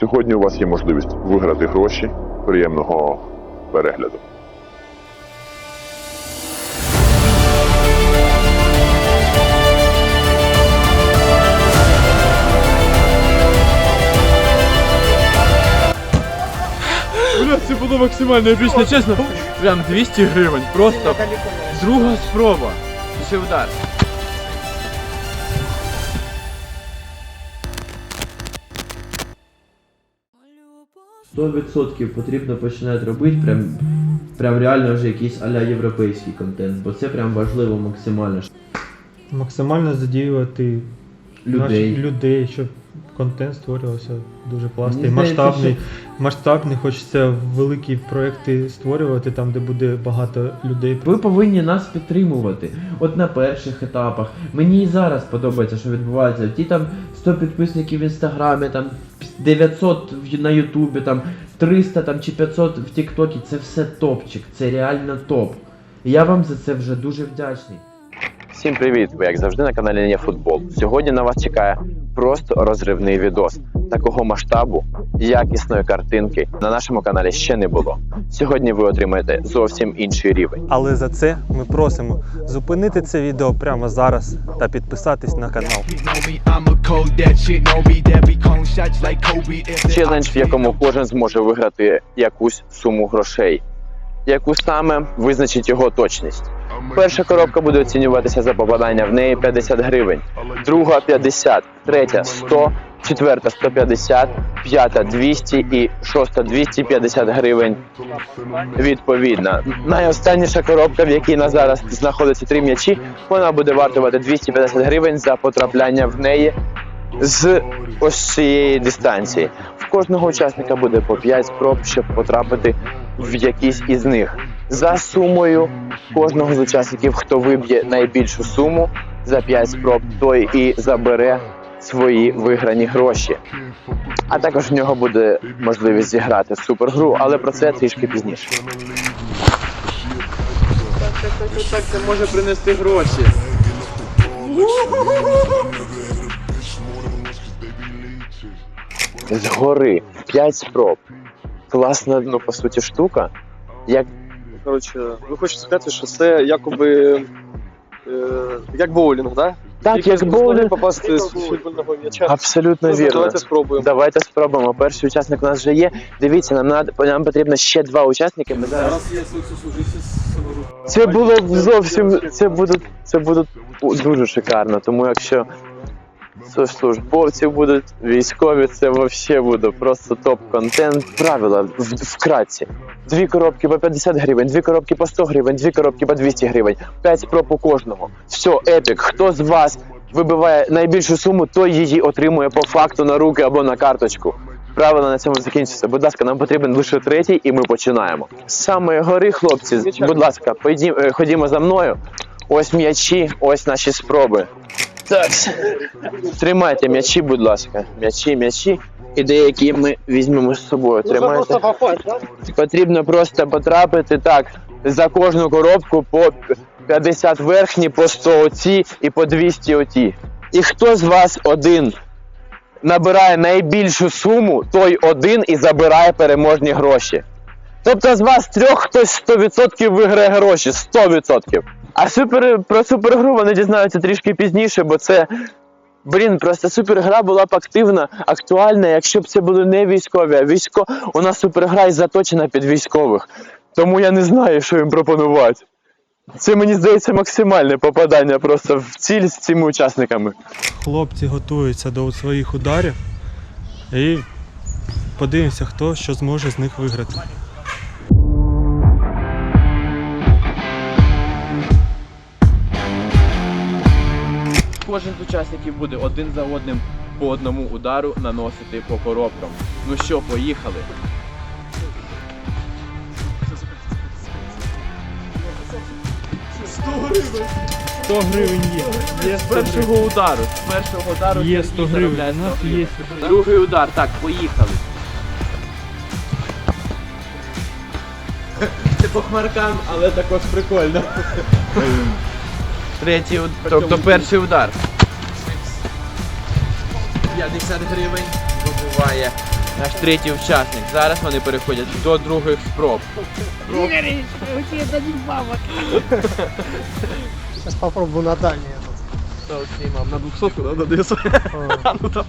Сьогодні у вас є можливість виграти гроші. Приємного перегляду. Бля, це було максимально епічно, чесно. Прям 200 гривень. Просто друга спроба. І ще удар. Сто відсотків потрібно починати робити прям, прям реально вже якийсь аля європейський контент, бо це прям важливо максимально. Максимально задіювати Людей. наших людей, щоб контент створювався дуже класний, Мені здається, масштабний. Масштабний, хочеться великі проекти створювати там, де буде багато людей. Ви повинні нас підтримувати. От на перших етапах. Мені і зараз подобається, що відбувається. Ті там 100 підписників в інстаграмі, там 900 в- на Ютубі, там 300 там, чи 500 в Тіктокі. Це все топчик, це реально топ. І я вам за це вже дуже вдячний. Всім привіт! Ви як завжди на каналі Не Футбол. Сьогодні на вас чекає просто розривний відос. Такого масштабу, якісної картинки на нашому каналі ще не було. Сьогодні ви отримаєте зовсім інший рівень. Але за це ми просимо зупинити це відео прямо зараз та підписатись на канал. Челендж, в якому кожен зможе виграти якусь суму грошей. Яку саме визначить його точність. Перша коробка буде оцінюватися за попадання в неї 50 гривень, друга 50, третя 100, четверта 150, п'ята 200 і шоста 250 гривень. Відповідно, найостанніша коробка, в якій на зараз знаходиться три м'ячі, вона буде вартувати 250 гривень за потрапляння в неї з ось цієї дистанції. В кожного учасника буде по 5 спроб, щоб потрапити в якісь із них. За сумою кожного з учасників, хто виб'є найбільшу суму за 5 спроб, той і забере свої виграні гроші. А також в нього буде можливість зіграти супергру, але про це трішки пізніше. Так це може принести гроші. Згори 5 спроб. Класна, ну по суті, штука. Як Коротше, ви хочете сказати, що це якоби е, як боулінг, да? так, Тільки як з боулінг, попасти з футбольного м'яча. абсолютно Ну, вірно. Давайте спробуємо. Давайте спробуємо. Перший учасник у нас вже є. Дивіться, нам над- нам потрібно ще два учасники. Ми зараз це було б зовсім це буде це буде дуже шикарно. Тому якщо службовці будуть військові, це взагалі буде просто топ-контент. Правила вкратці. Дві коробки по 50 гривень, дві коробки по 100 гривень, дві коробки по 200 гривень, 5 спроб у кожного. Все, епік. Хто з вас вибиває найбільшу суму, той її отримує по факту на руки або на карточку. Правила на цьому закінчиться. Будь ласка, нам потрібен лише третій, і ми починаємо. З самої гори, хлопці, будь ласка, е, ходімо за мною. Ось м'ячі, ось наші спроби. Так, тримайте м'ячі, будь ласка. М'ячі, м'ячі. І деякі ми візьмемо з собою. Тримайте. Потрібно просто потрапити так за кожну коробку по 50 верхні, по 100 оці і по 200 оті. І хто з вас один набирає найбільшу суму, той один і забирає переможні гроші. Тобто з вас трьох хтось 100% виграє гроші, 100%. А супер, про супергру вони дізнаються трішки пізніше, бо це. Блін, просто супергра була б активна, актуальна, якщо б це були не військові, а військо. У нас супергра і заточена під військових. Тому я не знаю, що їм пропонувати. Це мені здається максимальне попадання просто в ціль з цими учасниками. Хлопці готуються до своїх ударів і подивимося, хто що зможе з них виграти. Кожен з учасників буде один за одним по одному удару наносити по коробкам. Ну що, поїхали. 100 гривень є. Є З першого удару, з першого удару Є Сергій 100 гривень. У нас 100 є. гривень. Другий удар, так, поїхали. Це по хмаркам, але також прикольно. Третій, уд- тобто перший удар. 50 гривень вибиває Наш третій учасник. Зараз вони переходять до других спроб. Сейчас попробую на дальний этот. На 200, да? На 200. Ну давай.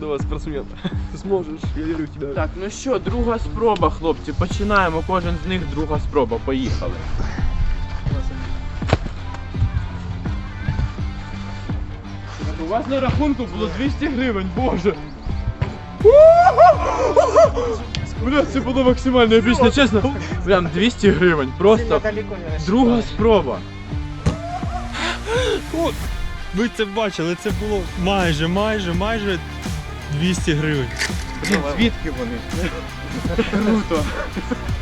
Давай, спортсмен. Ты сможешь, я верю в тебя. Так, ну що, друга спроба, хлопці. Починаємо. Кожен з них друга спроба. Поїхали. Вас на рахунку було 200 гривень, боже. Бля, це було максимально епічно, чесно. Прям 200 гривень. Просто друга спроба. Ви це бачили, це було майже, майже, майже 200 гривень. Блін, звідки вони? Круто.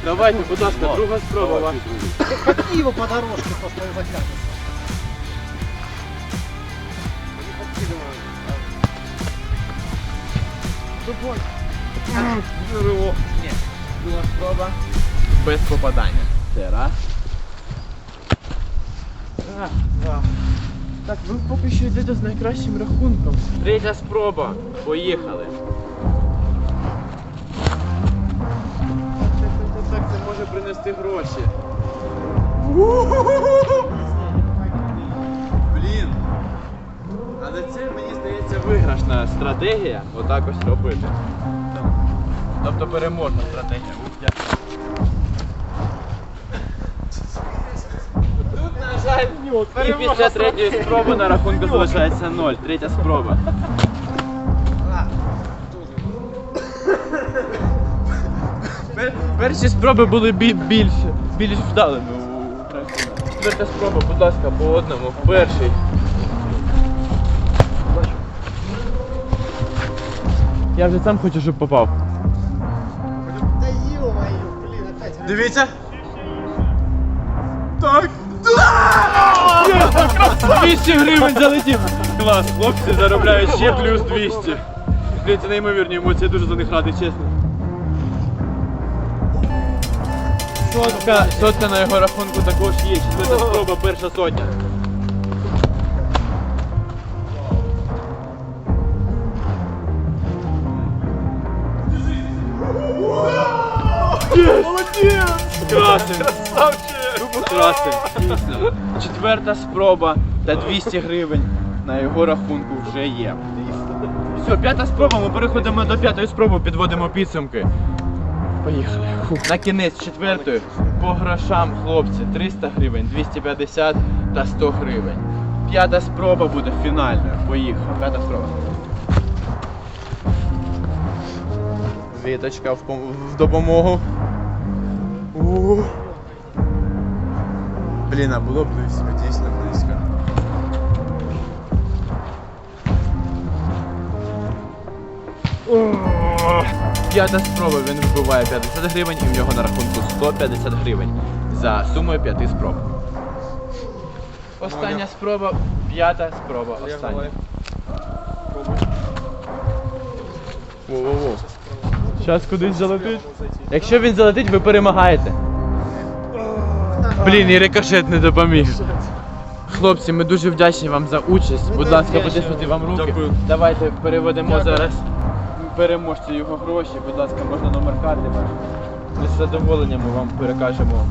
Давайте, будь ласка, друга спроба. Ходи его по дорожке, просто его затянется. Ні. Друга спроба. Без попадання. Це раз. Два. Так, ви поки що йдете з найкращим рахунком. Третя спроба. Поїхали. Так, так, так, це може принести гроші. Виграшна стратегія. Отак ось робити. Тобто переможна стратегія. Тут, на жаль, і після третьої спроби на рахунку залишається ноль. Третя спроба. Пер- Перші спроби були бі- більш, більш вдалими у. Четверта спроба, будь ласка, по одному. Перший. Я вже сам хочу, щоб попав. Да ё-моё, блин, опять. Дивіться. Так. 200 гривень залетів. Клас, хлопці заробляють ще плюс 200. Блін, це неймовірні емоції, я дуже за них радий, чесно. Сотка, сотка на його рахунку також є. Четверта спроба, перша сотня. Красень. Красень. Дійсно. Четверта спроба та 200 гривень на його рахунку вже є. Все, п'ята спроба, ми переходимо до п'ятої спроби, підводимо підсумки. Поїхали. Фух. На кінець четвертої по грошам, хлопці, 300 гривень, 250 та 100 гривень. П'ята спроба буде фінальною. Поїхали. П'ята спроба. Віточка в допомогу. Блін, а було близько, дійсно близько. П'ята спроба, він вбиває 50 гривень і в нього на рахунку 150 гривень за сумою п'яти спроб. Остання спроба, п'ята спроба, остання. Воу-воу-воу. Зараз кудись залетить. Якщо він залетить, ви перемагаєте. Блін, і рикошет не допоміг. Хлопці, ми дуже вдячні вам за участь. Будь ласка, потиснути вам руки. Дякую. Давайте переведемо зараз переможцю його гроші. Будь ласка, можна номер карти ваш. Ми з задоволенням вам перекажемо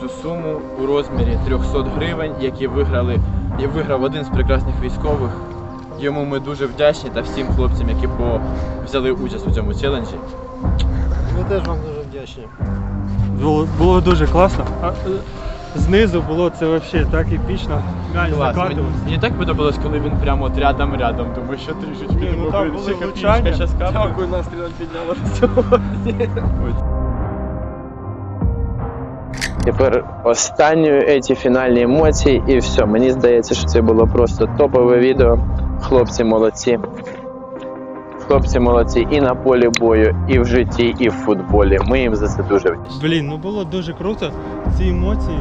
цю суму у розмірі 300 гривень, які виграли, і виграв один з прекрасних військових. Йому ми дуже вдячні та всім хлопцям, які взяли участь у цьому челенджі. Ми теж вам дуже вдячні. Було, було дуже класно. А, е, знизу було це взагалі так епічно. Клас. Мені, мені так подобалось, коли він прямо от рядом рядом, тому що трішечки Ні, ну там були ще влучання. Дякую, настрій нам підняло. Тепер останньою ці фінальні емоції і все. Мені здається, що це було просто топове відео. Хлопці молодці. Хлопці молодці і на полі бою, і в житті, і в футболі. Ми їм за це дуже вдячні. Блін, ну було дуже круто. Ці емоції.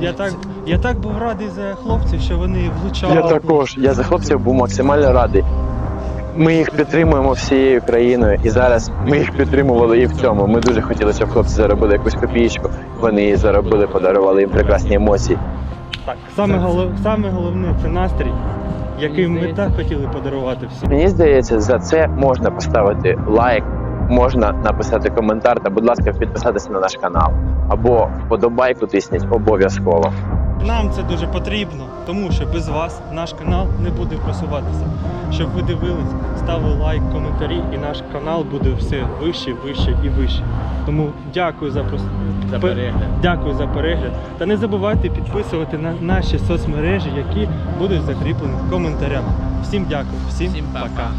Я так, я так був радий за хлопців, що вони влучали. Я також. Я за хлопців був максимально радий. Ми їх підтримуємо всією країною, і зараз ми їх підтримували і в цьому. Ми дуже хотіли, щоб хлопці заробили якусь копійку. Вони її заробили, подарували їм прекрасні емоції. Так, саме, голов, саме головне це настрій. Який ми так хотіли подарувати всім. Мені здається, за це можна поставити лайк, можна написати коментар та, будь ласка, підписатися на наш канал. Або вподобайку тисніть обов'язково. Нам це дуже потрібно, тому що без вас наш канал не буде просуватися. Щоб ви дивились, ставили лайк, коментарі, і наш канал буде все вище, вище і вище. Тому дякую за прос... За перегляд. Дякую за перегляд. Та не забувайте підписувати на наші соцмережі, які будуть закріплені в коментарях. Всім дякую, всім, Всім пока. пока.